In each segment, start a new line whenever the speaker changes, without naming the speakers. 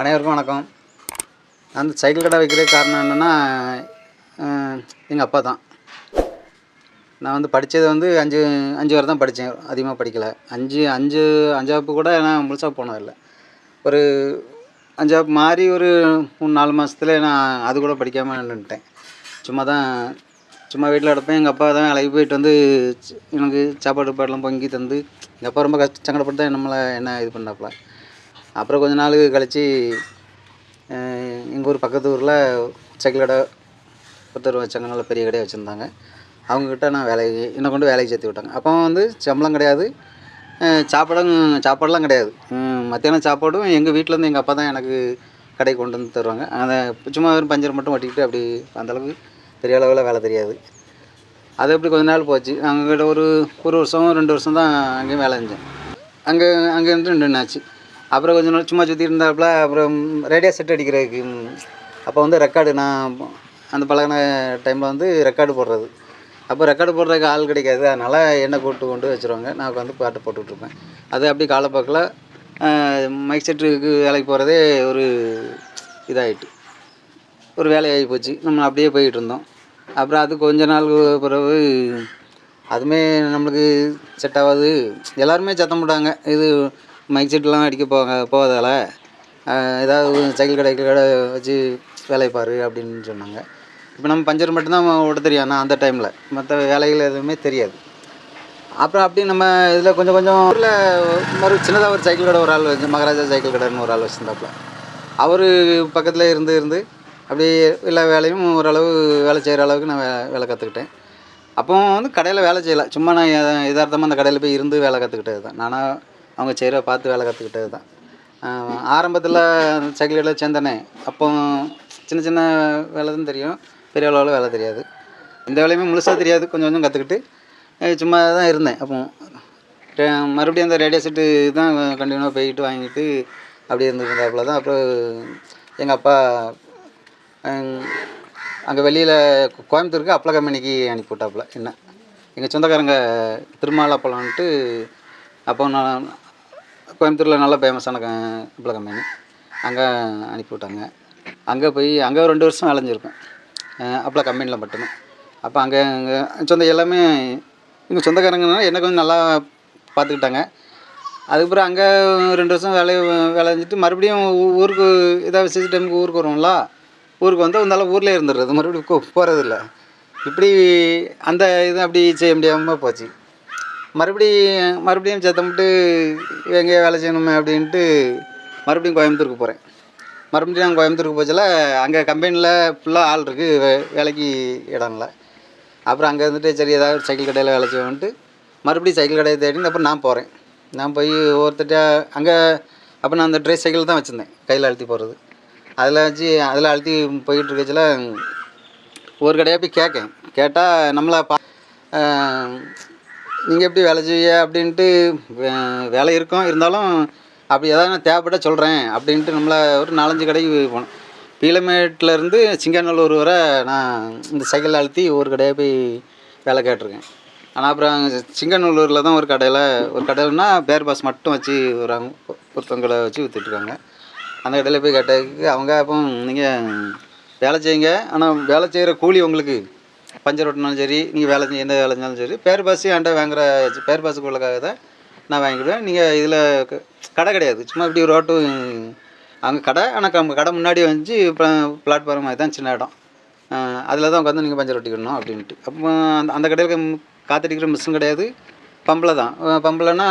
அனைவருக்கும் வணக்கம். நான் அந்த சைக்கிள் கடை வைக்கிறதுக்கு காரணம் என்னென்னா எங்கள் அப்பா தான். நான் வந்து படித்தது வந்து அஞ்சு அஞ்சு வரை தான் படித்தேன் அதிகமாக படிக்கலை. அஞ்சு அஞ்சு அஞ்சாப்பு கூட நான் முழுசாக போனதில்லை. ஒரு அஞ்சாப்பு மாறி ஒரு மூணு நாலு மாதத்துல நான் அது கூட படிக்காமல் நின்றுட்டேன் சும்மா தான் சும்மா வீட்டில் கிடப்பேன். எங்கள் அப்பா தான் வேலைக்கு போயிட்டு வந்து எனக்கு சாப்பாடு பாடலாம் பொங்கி தந்து எங்கள் அப்பா ரொம்ப கஷ்ட சங்கடப்பட்டு தான் நம்மளை என்ன இது பண்ணாப்புல. அப்புறம் கொஞ்ச நாள் கழித்து எங்கள் ஊர் பக்கத்து ஊரில் சைக்கிள் கடை ஒருத்தர் வச்சாங்க நல்ல பெரிய கடையை வச்சுருந்தாங்க. அவங்கக்கிட்ட நான் வேலைக்கு என்னை கொண்டு வேலைக்கு சேர்த்து விட்டாங்க. அப்போ வந்து சம்பளம் கிடையாது. சாப்பாடும் சாப்பாடெலாம் கிடையாது. மத்தியானம் சாப்பாடும் எங்கள் வீட்டிலேருந்து எங்கள் அப்பா தான் எனக்கு கடைக்கு கொண்டு வந்து தருவாங்க. அதை சும்மா வெறும் பஞ்சர் மட்டும் ஒட்டிக்கிட்டு அப்படி அந்தளவுக்கு பெரிய அளவில் வேலை தெரியாது. அது எப்படி கொஞ்ச நாள் போச்சு. அங்ககிட்ட ஒரு ஒரு வருஷம் ரெண்டு வருஷம் தான் அங்கேயும் வேலை செஞ்சேன். அங்கே அங்கே இருந்து ரெண்டு ஆச்சு. அப்புறம் கொஞ்ச நாள் சும்மா சுற்றி இருந்தாப்புல அப்புறம் ரேடியோ செட் அடிக்கிறதுக்கு அப்போ வந்து ரெக்கார்டு நான் அந்த பழகின டைமில் வந்து ரெக்கார்டு போடுறது. அப்போ ரெக்கார்டு போடுறதுக்கு ஆள் கிடைக்காது. அதனால் என்னை கூப்பிட்டு கொண்டு வச்சுருவாங்க? நான் உட்காந்து பாட்டு போட்டுட்ருப்பேன் அது அப்படி காலப்போக்கில் மைக் செட்டுக்கு வேலைக்கு போகிறதே ஒரு இதாகிட்டு ஒரு வேலையாகி போச்சு. நம்ம அப்படியே போயிட்டு இருந்தோம். அப்புறம் அது கொஞ்ச நாள் பிறகு அதுவுமே நம்மளுக்கு செட் ஆகாது. எல்லாருமே சத்தம் போட்டாங்க. இது மைக் செட்லாம் அடிக்க போக போவதால் ஏதாவது சைக்கிள் கடை கடை வச்சு வேலையை பாரு அப்படின்னு சொன்னாங்க. இப்போ நம்ம பஞ்சர் மட்டும்தான் ஓட்ட தெரியும். ஆனால் அந்த டைமில் மற்ற வேலைகள் எதுவுமே தெரியாது. அப்புறம் அப்படி நம்ம இதில் கொஞ்சம் கொஞ்சம் ஊரில் மறு சின்னதாக ஒரு சைக்கிள் கடை ஒரு ஆள் வச்சு மகாராஜா சைக்கிள் கடைன்னு ஒரு ஆள் வச்சுருந்தாப்புல. அவர் பக்கத்தில் இருந்து இருந்து அப்படியே எல்லா வேலையும் ஓரளவு வேலை செய்கிற அளவுக்கு நான் வே வேலை கற்றுக்கிட்டேன் அப்போ வந்து கடையில் வேலை செய்யலை. சும்மா நான் யதார்த்தமாக அந்த கடையில் போய் இருந்து வேலை கற்றுக்கிட்டது தான் நானாக அவங்க செய்கிற பார்த்து வேலை கற்றுக்கிட்டது தான் ஆரம்பத்தில் சைக்கிள் சேர்ந்தனே அப்போ சின்ன சின்ன வேலை தான் தெரியும். பெரிய அளவில் வேலை தெரியாது. இந்த வேலையுமே முழுசாக தெரியாது கொஞ்சம் கொஞ்சம் கற்றுக்கிட்டு சும்மா தான் இருந்தேன். அப்போ மறுபடியும் அந்த ரேடியோ செட்டு தான் கண்டினியூவாக போய்கிட்டு வாங்கிட்டு அப்படியே இருந்துருந்தாப்புல தான் அப்புறம் எங்கள் அப்பா அங்கே வெளியில் கோயம்புத்தூருக்கு அப்பள கம்பெனிக்கு அனுப்பி விட்டாப்புல என்ன. எங்கள் சொந்தக்காரங்க திருமாலாப்பழம்ன்ட்டு அப்போ நான் கோயம்புத்தூரில் நல்ல ஃபேமஸான க அப்பள கம்பெனி அங்கே அனுப்பிவிட்டாங்க அங்கே போய் அங்கே ரெண்டு வருஷம் அலைஞ்சிருப்பேன் அப்பள கம்பெனியில் மட்டுமே. அப்போ அங்கே அங்கே சொந்த எல்லாமே எங்கள் சொந்தக்காரங்கன்னா என்ன கொஞ்சம் நல்லா பார்த்துக்கிட்டாங்க அதுக்கப்புறம் அங்கே ரெண்டு வருஷம் வேலையை வேலை செஞ்சுட்டு மறுபடியும் ஊருக்கு ஏதாவது விசேஷ டைமுக்கு ஊருக்கு வருவோம்ல ஊருக்கு வந்து இருந்தாலும் ஊர்லேயே இருந்துடுறது. மறுபடியும் போகிறதில்ல இப்படி அந்த இது அப்படி செய்ய முடியாமல் போச்சு. மறுபடியும் மறுபடியும் சத்தமிட்டு எங்கேயோ வேலை செய்யணுமே அப்படின்ட்டு மறுபடியும் கோயம்புத்தூருக்கு போகிறேன் மறுபடியும் நான் கோயம்புத்தூருக்கு போச்சல அங்கே கம்பெனியில் ஃபுல்லாக ஆள் இருக்குது வே- வேலைக்கு இடம் இல்லை அப்புறம் அங்கே இருந்துட்டு சரி ஏதாவது ஒரு சைக்கிள் கடையில் வேலை செய்வோன்ட்டு மறுபடியும் சைக்கிள் கடையை தேடி அப்புறம் நான் போகிறேன் நான் போய் ஒருத்தட்ட அங்கே அப்போ நான் அந்த ட்ரெஸ் சைக்கிள் தான் வச்சுருந்தேன் கையில் அழுத்தி போகிறது அதில் வச்சு அதில் அழுத்தி போயிட்டு இருக்கச்சில ஒரு கடையாக போய் கேட்கேன். கேட்டால் நம்மளை பா நீங்கள் எப்படி வேலை செய்ய அப்படின்ட்டு வே- வேலை இருக்கும். இருந்தாலும் அப்படி ஏதாவது நான் தேவைப்பட்ட சொல்கிறேன் அப்படின்ட்டு நம்மளை ஒரு நாலஞ்சு கடைக்கு போனோம். பீலமேட்லேருந்து சிங்காநல்லூர் வரை நான் இந்த சைக்கிள் அழுத்தி ஒரு கடையாக போய் வேலை கேட்டிருக்கேன். ஆனால் அப்புறம் சிங்கநல்லூரில் தான் ஒரு கடையில் ஒரு கடையில்னா பேர் பாஸ் மட்டும் வச்சு ஒரு ஒருத்தவங்களை வச்சு விற்றுட்ருக்காங்க அந்த கடையில் போய் கேட்டதுக்கு அவங்க அப்போ நீங்கள் வேலை செய்யுங்க. ஆனால் வேலை செய்கிற கூலி உங்களுக்கு பஞ்சர் ஓட்டினாலும் சரி நீங்கள் வேலை செஞ்சு எந்த வேலை செஞ்சாலும் சரி பேர் பாஸ் என்கிட்ட வாங்குற பேர் பாஸுக்குள்ளக்காக தான் நான் வாங்கிடுவேன். நீங்கள் இதில் கடை கிடையாது. சும்மா இப்படி ஒரு ரோட்டு அங்கே கடை ஆனால் நம்ம கடை முன்னாடி வந்து பிளாட்ஃபார்ம் மாதிரி தான் சின்ன இடம். அதில் தான் உட்காந்து நீங்கள் பஞ்சர் ஒட்டிக்கணும் அப்படின்ட்டு. அப்போ அந்த அந்த கடையில் காத்தடிக்கிற மிஷின் கிடையாது. பம்பில் தான். பம்பில்னா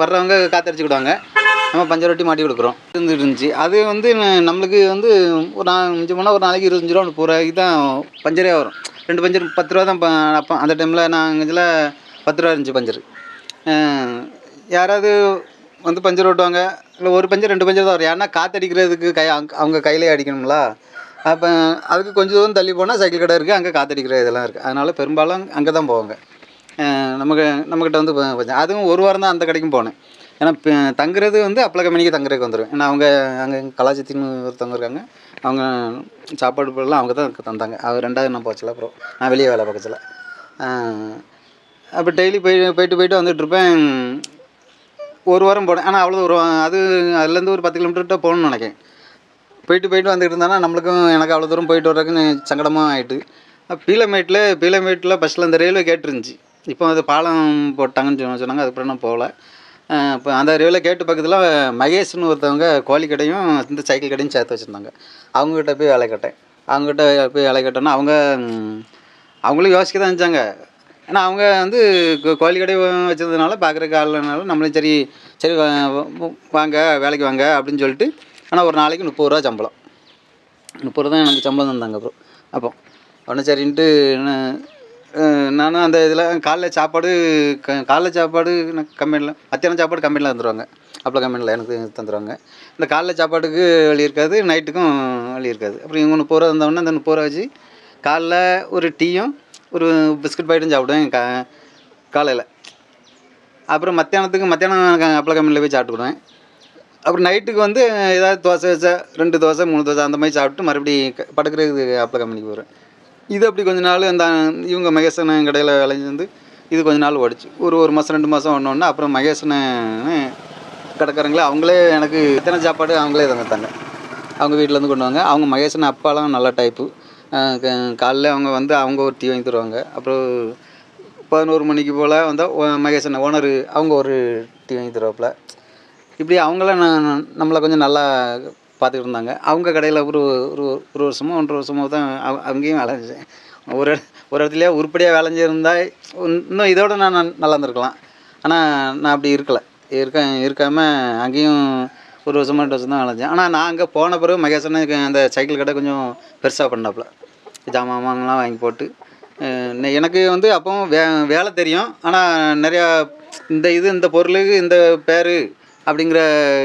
வர்றவங்க காத்தடிச்சுக்கிடுவாங்க நம்ம பஞ்சர் ஒட்டி மாட்டி கொடுக்குறோம். இருந்துட்டு இருந்துச்சு. அது வந்து நம்மளுக்கு வந்து ஒரு நான் மிஞ்சி போனால் ஒரு நாளைக்கு இருபத்தஞ்சி ரூபா முப்பது ரூபாய்க்கு தான் பஞ்சரே வரும். ரெண்டு பஞ்சர் பத்து ரூபா தான் அப்போ அந்த டைமில் நான் இதில் பத்து ரூபா இருந்துச்சு பஞ்சர். யாராவது வந்து பஞ்சர் ஓட்டுவாங்க இல்லை ஒரு பஞ்சர் ரெண்டு பஞ்சர் தான் வரும். ஏன்னா காற்றடிக்கிறதுக்கு கை அவங்க- அவங்க கையிலே அடிக்கணும்ல? அப்போ அதுக்கு கொஞ்சம் தூரம் தள்ளி போனால் சைக்கிள் கடை இருக்குது அங்கே காற்றடிக்கிற இதெல்லாம் இருக்குது அதனால் பெரும்பாலும் அங்கே தான் போவாங்க. நமக்கு நம்மக்கிட்ட வந்து கொஞ்சம் அதுவும் ஒரு வாரம் தான் அந்த கடைக்கும் போனேன். ஏன்னா தங்குறது வந்து அப்பள கம்பெனிக்கு தங்குறதுக்கு வந்துடும் ஏன்னா அவங்க அங்கே கலாச்சித்தின்னு ஒருத்தவங்க இருக்காங்க. அவங்க சாப்பாடு பொருள்லாம் அவங்க தான் தந்தாங்க. அது ரெண்டாவது நான் போச்சல அப்புறம் நான் வெளியே வேலை பக்கத்தில் அப்போ டெய்லி போய் போயிட்டு போயிட்டு வந்துட்டுருப்பேன் ஒரு வாரம் போனேன். ஆனால் அவ்வளோ ஒரு அது அதுலேருந்து ஒரு பத்து கிலோமீட்டர்கிட்ட போகணும்னு நினைக்கிறேன். போயிட்டு போயிட்டு வந்துட்டு இருந்தானா நம்மளுக்கும் எனக்கு அவ்வளோ தூரம் போயிட்டு வர்றதுக்கு சங்கடமாக ஆயிட்டு. பீலமேட்டில் பீலமேட்டில் ஃபஸ்ட்டில் அந்த ரயில்வே கேட்டுருந்துச்சி. இப்போ அது பாலம் போட்டாங்கன்னு சொன்ன- சொன்னாங்க. அதுக்கப்புறம் நான் போகல. இப்போ அந்த ரயில்வே கேட்டு பக்கத்தில் மகேஷ்னு ஒருத்தவங்க கோழி கடையும் இந்த சைக்கிள் கடையும் சேர்த்து வச்சுருந்தாங்க. அவங்ககிட்ட போய் வேலை கேட்டேன். அவங்ககிட்ட போய் வேலை கேட்டோன்னா அவங்க அவங்களும் யோசிக்க தான் இருந்துச்சாங்க ஏன்னா அவங்க வந்து கோழி கடை வச்சதுனால பார்க்குறக்கு ஆளுனாலும் நம்மளும் சரி சரி வாங்க வேலைக்கு வாங்க அப்படின்னு சொல்லிட்டு ஆனால் ஒரு நாளைக்கு முப்பது ரூபா சம்பளம். முப்பது ரூபா தான் எனக்கு சம்பளம் தந்தாங்க அப்புறம். அப்போ உடனே சரின்ட்டு நானும் அந்த இதில் காலைல சாப்பாடு க காலைல சாப்பாடு கம்பெனியில் மத்தியானம் சாப்பாடு கம்பெனியில் தந்துடுவாங்க அப்போ கம்பெனியில் எனக்கு தந்துடுவாங்க இந்த காலைல சாப்பாட்டுக்கு வழி இருக்காது நைட்டுக்கும் வழி இருக்காது. அப்புறம் இவங்க முப்பது ரூபா தந்தவொடனே அந்த முப்பது ரூபா வச்சு காலைல ஒரு டீயும் ஒரு பிஸ்கட் பாக்கெட்டும் சாப்பிடுவேன் கா காலையில் அப்புறம் மத்தியானத்துக்கு மத்தியானம் அப்பள கம்பெனியில் போய் சாப்பிட்டுக்கிடுவேன். அப்புறம் நைட்டுக்கு வந்து ஏதாவது தோசை வச்சா ரெண்டு தோசை மூணு தோசை அந்த மாதிரி சாப்பிட்டு மறுபடியும் படுக்கிறதுக்கு அப்பள கம்பெனிக்கு போகிறேன் இது அப்படி கொஞ்ச நாள் அந்த இவங்க மகேசன் கடையில் வேலைஞ்சு வந்து இது கொஞ்ச நாள் ஓடிச்சு. ஒரு ஒரு மாதம் ரெண்டு மாதம் ஒன்று அப்புறம் மகேசனை கடைக்காரங்களே அவங்களே எனக்கு எத்தனை சாப்பாடு அவங்களே தந்தாங்க அவங்க வீட்டிலேருந்து கொண்டு வாங்க. அவங்க மகேசன் அப்பாலாம் நல்ல டைப்பு காலைல அவங்க வந்து அவங்க ஒரு டீ வாங்கி தருவாங்க. அப்புறம் பதினோரு மணிக்கு போல் வந்தால் மகேசன் ஓனர் அவங்க ஒரு டீ வாங்கி தருவாப்புல. இப்படி அவங்களாம் நான் நம்மளை கொஞ்சம் நல்லா பார்த்துக்கிட்டு இருந்தாங்க. அவங்க கடையில் ஒரு ஒரு ஒரு வருஷமோ ஒன்றரை வருஷமோ தான் அவ- அங்கேயும் வேலை ஒரு ஒரு இடத்துலையே உருப்படியாக வேலைஞ்சிருந்தா இன்னும் இதோட நான் நல்லா இருந்திருக்கலாம். ஆனால் நான் அப்படி இருக்கலை. இருக்க இருக்காமல் அங்கேயும் ஒரு வருஷமா ரெண்டு வருஷம் தான் விளைஞ்சேன் ஆனால் நான் அங்கே போன பிறகு மகேசனுக்கு அந்த சைக்கிள் கடை கொஞ்சம் பெருசாக பண்ணாப்புல. ஜாமான்லாம் வாங்கி போட்டு எனக்கு வந்து அப்போ வே வேலை தெரியும். ஆனால் நிறையா இந்த இது இந்த பொருளுக்கு இந்த பேர் அப்படிங்கிற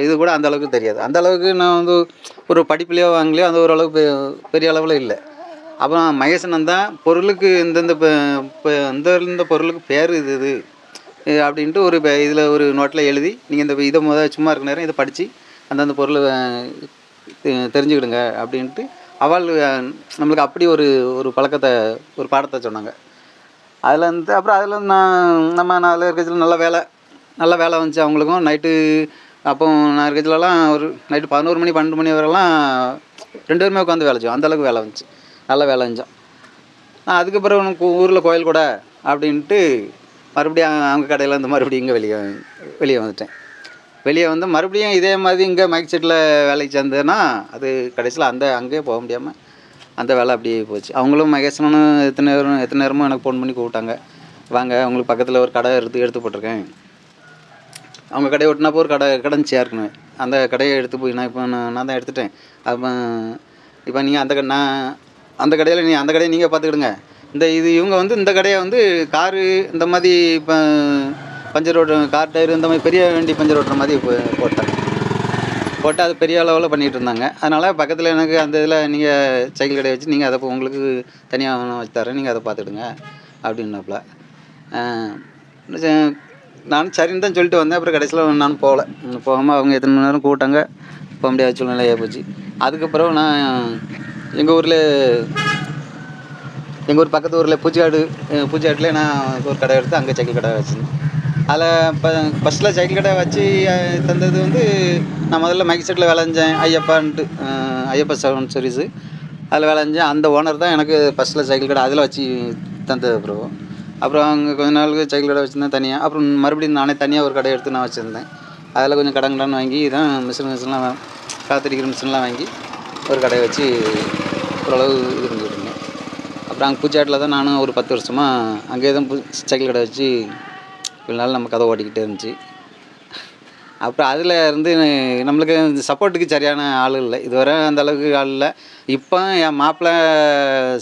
இது கூட அந்த அளவுக்கு தெரியாது. அந்த அளவுக்கு நான் வந்து ஒரு படிப்புலையோ வாங்கலையோ அந்த ஓரளவுக்கு பெரிய அளவில் இல்லை. அப்புறம் மகேசன் தான் பொருளுக்கு இந்தந்த இப்போ இந்த இந்த பொருளுக்கு பேர் இது இது அப்படின்ட்டு ஒரு இதில் ஒரு நோட்டில் எழுதி நீங்கள் இந்த இதை முத சும்மா இருக்க நேரம் இதை படித்து அந்தந்த பொருளை தெ- தெரிஞ்சுக்கிடுங்க அப்படின்ட்டு அவள் நம்மளுக்கு அப்படி ஒரு ஒரு பழக்கத்தை ஒரு பாடத்தை சொன்னாங்க. அதில் இருந்து அப்புறம் அதில் நான் நம்ம அதில் இருக்கிறதுல நல்ல வேலை. நல்ல வேலை வந்துச்சு அவங்களுக்கும். நைட்டு அப்போ நான் இருக்கிறதுலலாம் ஒரு நைட்டு பதினோரு மணி பன்னெண்டு மணி வரைலாம் ரெண்டு பேருமே உட்காந்து வேலை செய்வோம் அந்தளவுக்கு வேலை வந்துச்சு. நல்ல வேலை செஞ்சோம். நான் அதுக்கப்புறம் உனக்கு ஊரில் கோயில் கூட அப்படின்ட்டு மறுபடியும் அவங்க கடையில் வந்து மறுபடியும் இங்கே வெளியே வெளியே வந்துட்டேன். வெளியே வந்து மறுபடியும் இதே மாதிரி இங்கே மைக் செட்டில் வேலைக்கு சேர்ந்தேன்னா அது கடைசியில் அந்த அங்கேயே போக முடியாமல் அந்த வேலை அப்படியே போச்சு. அவங்களும் மகேசனும் எத்தனை நேரம் எத்தனை நேரமும் எனக்கு ஃபோன் பண்ணி கூப்பிட்டாங்க. வாங்க உங்களுக்கு பக்கத்தில் ஒரு கடை எடுத்து எடுத்து போட்டிருக்கேன். அவங்க கடையை ஒட்டினப்போ ஒரு கடை கடைஞ்சி ஏற்கனவே அந்த கடையை எடுத்து போய் நான் இப்போ நான் நான் தான் எடுத்துட்டேன். அப்போ இப்போ நீங்கள் அந்த கடை நான் அந்த கடையில் நீ அந்த கடையை நீங்கள் பார்த்துக்கிடுங்க. இந்த இது இவங்க வந்து இந்த கடையை வந்து காரு இந்த மாதிரி இப்போ பஞ்சர் ஓட்டுற கார் டயர் இந்த மாதிரி பெரிய வண்டி பஞ்சர் ஓட்டுற மாதிரி இப்போ போட்டாங்க போட்டு அது பெரிய அளவில் பண்ணிகிட்டு இருந்தாங்க. அதனால் பக்கத்தில் எனக்கு அந்த இதில் நீங்கள் சைக்கிள் கடையை வச்சு நீங்கள் அதை இப்போ உங்களுக்கு தனியாக வச்சு தரேன். நீங்கள் அதை பார்த்துக்கிடுங்க அப்படின்னாப்புல. நானும் சரின்னு தான் சொல்லிட்டு வந்தேன். அப்புறம் கடைசியில் நானும் போகல. போகாமல் அவங்க எத்தனை மணி நேரம் கூட்டாங்க போக முடியாத சூழ்நிலையாக போச்சு. அதுக்கப்புறம் நான் எங்கள் ஊரில் எங்கள் ஊர் பக்கத்து ஊரில் பூச்சிக்காடு அஹ் நான் ஒரு கடை எடுத்து அங்கே சைக்கிள் கடை வச்சுருந்தேன். அதில் இப்போ ஃபஸ்ட்டில் சைக்கிள் கடை வச்சு தந்தது வந்து நான் முதல்ல மைக் செட்டில் விளைஞ்சேன். ஐயப்பான்ட்டு ஐயப்பா சவுண்ட் சர்வீஸு அதில் விளைஞ்சேன். அந்த ஓனர் தான் எனக்கு ஃபஸ்ட்டில் சைக்கிள் கடை அதில் வச்சு தந்தது அப்புறம் அப்புறம் அங்கே கொஞ்ச நாளுக்கு சைக்கிள் கடை வச்சுருந்தேன் தனியாக அப்புறம் மறுபடியும் நானே தனியாக ஒரு கடை எடுத்து நான் வச்சுருந்தேன். அதில் கொஞ்சம் கடன் கடன் வாங்கி தான் மிஷின் மிஷின்லாம் காத்தடிக்கிற மிஷின்லாம் வாங்கி ஒரு கடையை வச்சு ஓரளவு இது பண்ணிக்கிட்டு இருந்தேன். அப்புறம் அங்கே பூச்சாட்டில் தான் நானும் ஒரு பத்து வருஷமாக அங்கேயே தான் பூ- சைக்கிள் கடை வச்சு இவ்வளோ நாள் நம்ம கதை ஓட்டிக்கிட்டே இருந்துச்சு. அப்புறம் அதில் இருந்து நம்மளுக்கு இந்த சப்போர்ட்டுக்கு சரியான ஆள் இல்லை. இதுவரை அந்த அளவுக்கு ஆள் இல்லை. இப்போ என் மாப்பிள்ளை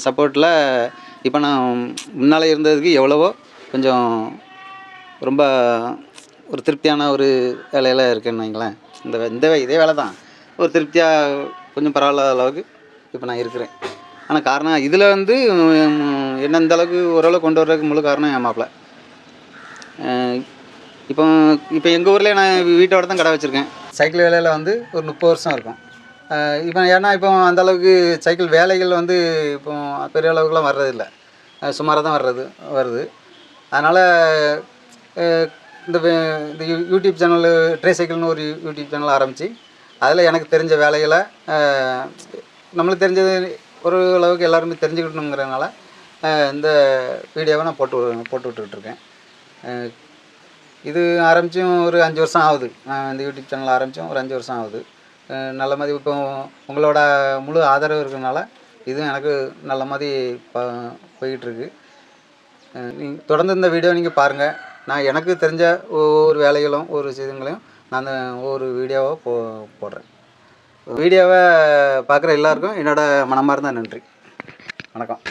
சப்போர்ட்டில் இப்போ நான் முன்னால் இருந்ததுக்கு எவ்வளவோ கொஞ்சம் ரொம்ப ஒரு திருப்தியான ஒரு வேலையில் இருக்கேன்னு வைங்களேன். இந்த வே- இந்த இதே வேலை தான். ஒரு திருப்தியாக கொஞ்சம் பரவாயில்லாத அளவுக்கு இப்போ நான் இருக்கிறேன். ஆனால் காரணம் இதில் வந்து என்ன இந்த அளவுக்கு ஓரளவு கொண்டு வர்றதுக்கு முழு காரணம் என் மாப்பிள்ளை இப்போ இப்போ எங்கள் ஊரில் நான் வீட்டோட தான் கடை வச்சுருக்கேன். சைக்கிள் வேலையில் வந்து ஒரு முப்பது வருஷம் இருக்கும். இப்போ ஏன்னா இப்போ அந்தளவுக்கு சைக்கிள் வேலைகள் வந்து இப்போ பெரிய அளவுக்குலாம் வர்றதில்லை. சுமாராக தான் வர்றது வருது. அதனால் இந்த இந்த யூடியூப் சேனல் ட்ரே சைக்கிள்னு ஒரு யூடியூப் சேனல் ஆரம்பித்து அதில் எனக்கு தெரிஞ்ச வேலைகளை நம்மளுக்கு தெரிஞ்சது ஒரு அளவுக்கு எல்லாருமே தெரிஞ்சுக்கணுங்கிறதுனால இந்த வீடியோவை நான் போட்டு போட்டு விட்டுக்கிட்டுருக்கேன் இது ஆரம்பித்தும் ஒரு அஞ்சு வருஷம் ஆகுது. நான் இந்த யூடியூப் சேனல் ஆரம்பித்தும் ஒரு அஞ்சு வருஷம் ஆகுது. நல்ல மாதிரி இப்போ உங்களோட முழு ஆதரவு இருக்கிறனால இதுவும் எனக்கு நல்ல மாதிரி ப போயிட்டுருக்கு. நீங்கள் தொடர்ந்து இந்த வீடியோ நீங்கள் பாருங்கள் நான் எனக்கு தெரிஞ்ச ஒவ்வொரு வேலைகளும் ஒரு விஷயங்களையும் நான் ஒவ்வொரு வீடியோவை போ போடுறேன். வீடியோவை பார்க்குற எல்லாருக்கும் என்னோடய மனமார்ந்த நன்றி. வணக்கம்.